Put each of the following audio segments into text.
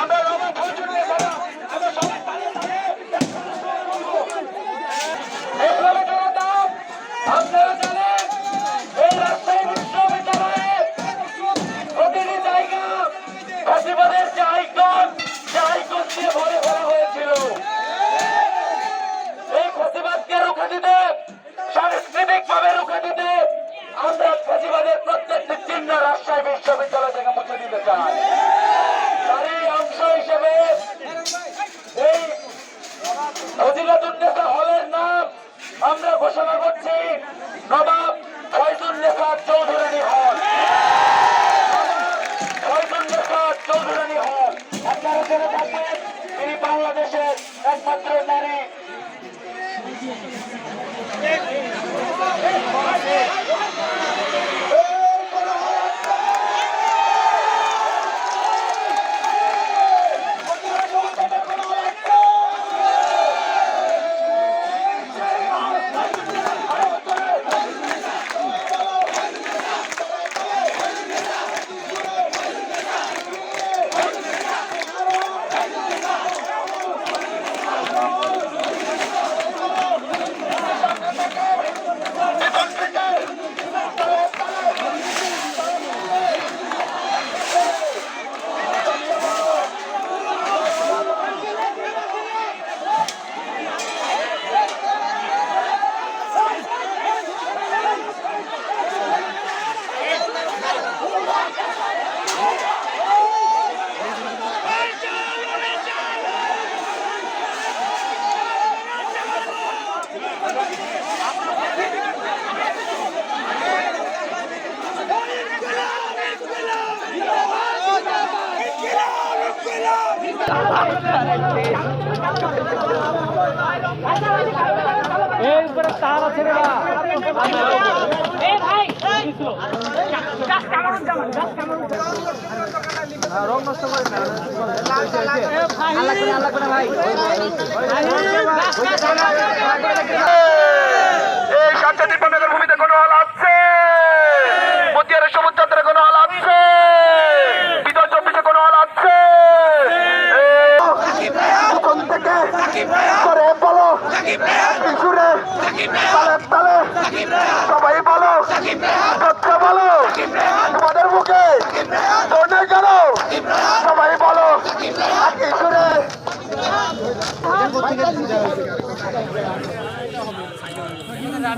আমরা আমরা ঘোষণা করছি, নবাব ফয়জুল লেখা চৌধুরী হল ফয়জুল লেখা চৌধুরানী হল আপনারা জেনে থাকবেন, তিনি বাংলাদেশের একমাত্র নারী। এই উপরে তার আছে রে ভাই রং নষ্ট করে না ভাই।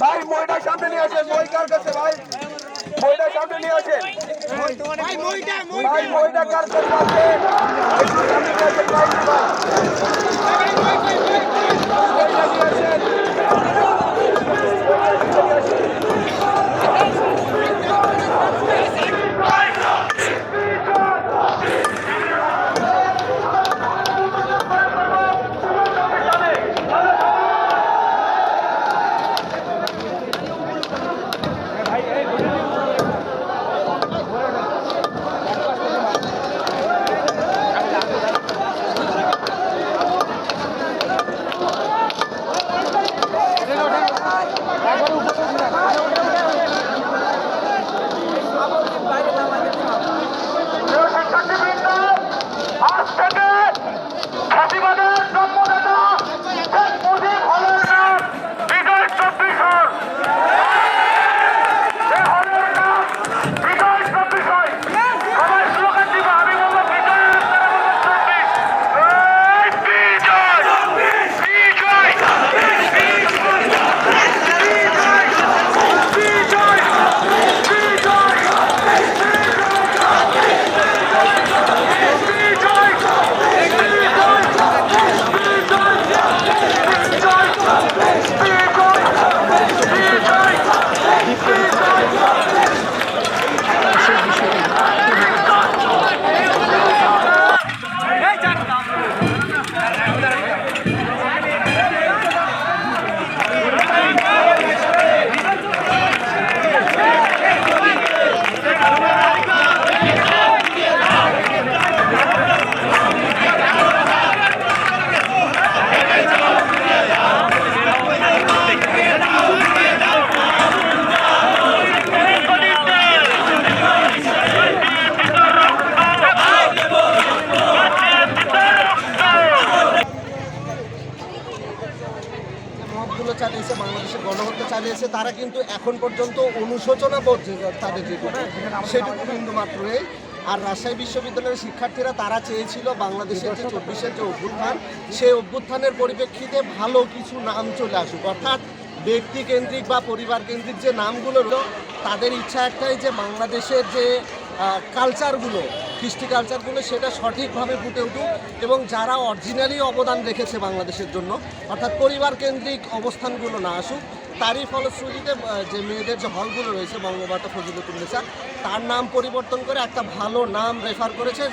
ভাই মইটা সামনে নিয়ে আসে মই ভাই? মইটা সামনে নিয়ে আসে। ভাই মইটা মইটা। কার কাছে আছে? চেয়েছে তারা কিন্তু এখন পর্যন্ত অনুশোচনা যে তাদের যেটুকু সেটুকু বিন্দু মাত্র নেই। আর রাজশাহী বিশ্ববিদ্যালয়ের শিক্ষার্থীরা, তারা চেয়েছিল বাংলাদেশের যে চব্বিশের যে অভ্যুত্থান, সেই অভ্যুত্থানের পরিপ্রেক্ষিতে ভালো কিছু নাম চলে আসুক। অর্থাৎ ব্যক্তি কেন্দ্রিক বা পরিবার কেন্দ্রিক যে নামগুলো তাদের ইচ্ছা একটাই যে বাংলাদেশের যে কালচারগুলো কৃষ্টি কালচারগুলো সেটা সঠিকভাবে ফুটে উঠুক এবং যারা অরিজিনালি অবদান রেখেছে বাংলাদেশের জন্য, অর্থাৎ পরিবার কেন্দ্রিক অবস্থানগুলো না আসুক তারই ফলশ্রুতিতে যে মেয়েদের যে হলগুলো রয়েছে বঙ্গমাতা ফজিলতুন্নেসা তার নাম পরিবর্তন করে একটা ভালো নাম রেফার করেছে